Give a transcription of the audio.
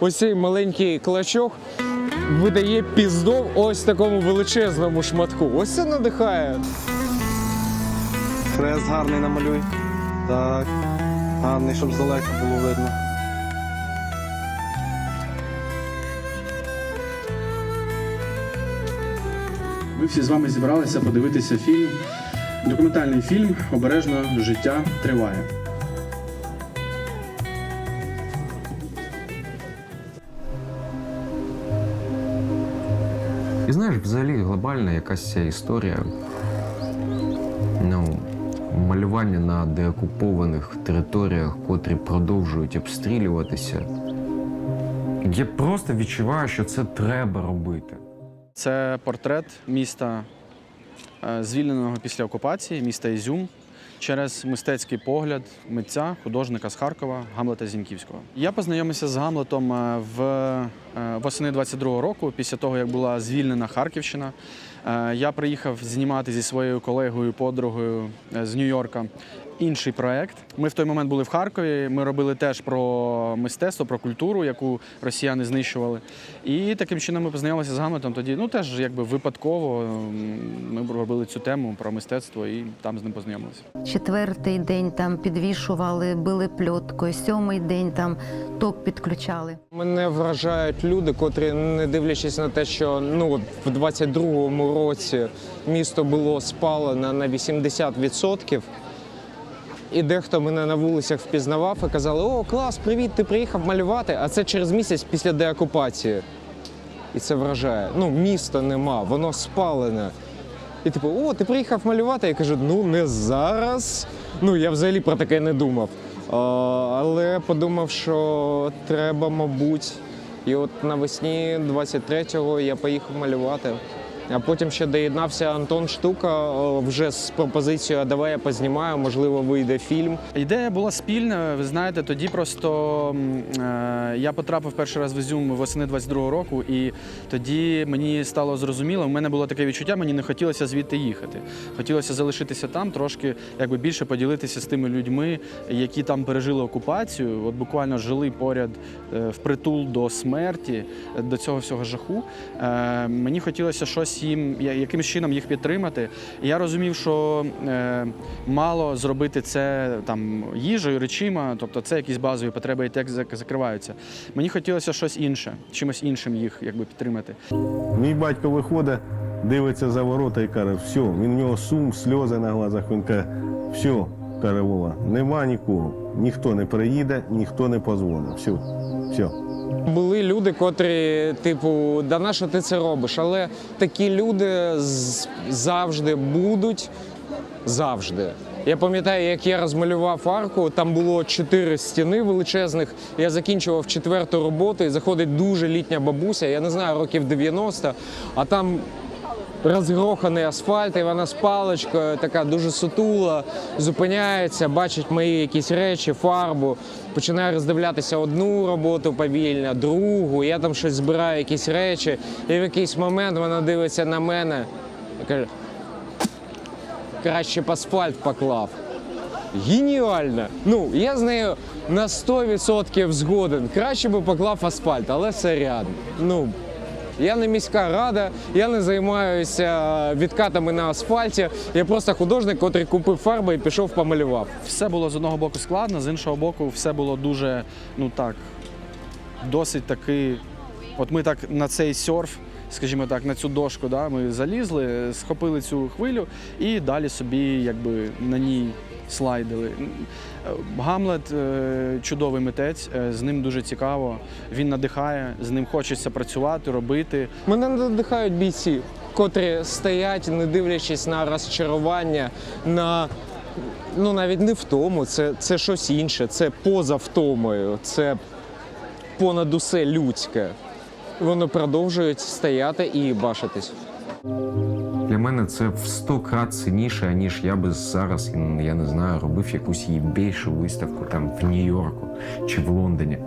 ось цей маленький клочок видає піздов ось такому величезному шматку. Ось це надихає. Хрест гарний намалюй. Так. Гарний, щоб здалека було видно. Ми всі з вами зібралися подивитися фільм, документальний фільм Обережно життя триває. І знаєш, взагалі глобальна якась ця історія. Ну, малювання на деокупованих територіях, котрі продовжують обстрілюватися. Я просто відчуваю, що це треба робити. Це портрет міста, е, звільненого після окупації, міста Ізюм, через мистецький погляд митця, художника з Харкова Гамлета Зіньківського. Я познайомився з Гамлетом е, в е, восени 22-го року, після того, як була звільнена Харківщина. Е, Я приїхав знімати зі своєю колегою, подругою з Нью-Йорка інший проект. Ми в той момент були в Харкові. Ми робили теж про мистецтво, про культуру, яку росіяни знищували. І таким чином ми познайомилися з Гамлетом. Тоді ну теж якби випадково ми робили цю тему про мистецтво і там з ним познайомилися. Четвертий день там підвішували, били пльоткою, сьомий день там ток підключали. Мене вражають люди, котрі, не дивлячись на те, що ну в 22-му році місто було спалене на 80%. І дехто мене на вулицях впізнавав і казали: О, клас, привіт, ти приїхав малювати. А це через місяць після деокупації. І це вражає. Ну, міста нема, воно спалене. І типу, о, ти приїхав малювати? Я кажу, ну не зараз. Ну, я взагалі про таке не думав. А, але подумав, що треба, мабуть. І от навесні 23-го я поїхав малювати. А потім ще доєднався Антон Штука вже з пропозицією, давай я познімаю, можливо, вийде фільм. Ідея була спільна. Ви знаєте, тоді просто е, я потрапив перший раз в Ізюм восени 22-го року, і тоді мені стало зрозуміло. У мене було таке відчуття, мені не хотілося звідти їхати. Хотілося залишитися там, трошки якби більше поділитися з тими людьми, які там пережили окупацію. От буквально жили поряд е, впритул до смерті, е, до цього всього жаху. Е, Мені хотілося щось їм, я- якимось чином їх підтримати. І я розумів, що е, мало зробити це там їжею, речима, тобто це якісь базові потреби і так закриваються. Мені хотілося щось інше, чимось іншим їх якби підтримати. Мій батько виходить, дивиться за ворота і каже, все, він в нього сум, сльози на глазах. Він каже, все, каже Вова, нема нікого. Ніхто не приїде, ніхто не позвонить. Все, все. Були люди, котрі, типу, да на що ти це робиш? Але такі люди завжди будуть. Завжди. Я пам'ятаю, як я розмалював арку, там було чотири стіни величезних. Я закінчував четверту роботу і заходить дуже літня бабуся, я не знаю, років 90, а там розгроханий асфальт, і вона з паличкою, така дуже сутула, зупиняється, бачить мої якісь речі, фарбу, починає роздивлятися одну роботу повільно, другу. Я там щось збираю, якісь речі, і в якийсь момент вона дивиться на мене і каже: краще б асфальт поклав. Геніально! Ну, я з нею на 100% згоден. Краще би поклав асфальт, але все рядом. Ну, я не міська рада, я не займаюся відкатами на асфальті. Я просто художник, котрий купив фарби і пішов помалював. Все було з одного боку складно, з іншого боку, все було дуже, ну так, досить таки. От ми так на цей серф, скажімо так, на цю дошку, да, ми залізли, схопили цю хвилю і далі собі якби на ній слайдили. Гамлет е, чудовий митець, е, з ним дуже цікаво. Він надихає, з ним хочеться працювати, робити. Мене надихають бійці, котрі стоять, не дивлячись на розчарування, на ну навіть не втому, це, це щось інше, це поза втомою, це понад усе людське. Вони продовжують стояти і бачитись. Для мене це в сто крат цінніше, ніж я би зараз, я не знаю, робив якусь їй більшу виставку там в Нью-Йорку чи в Лондоні.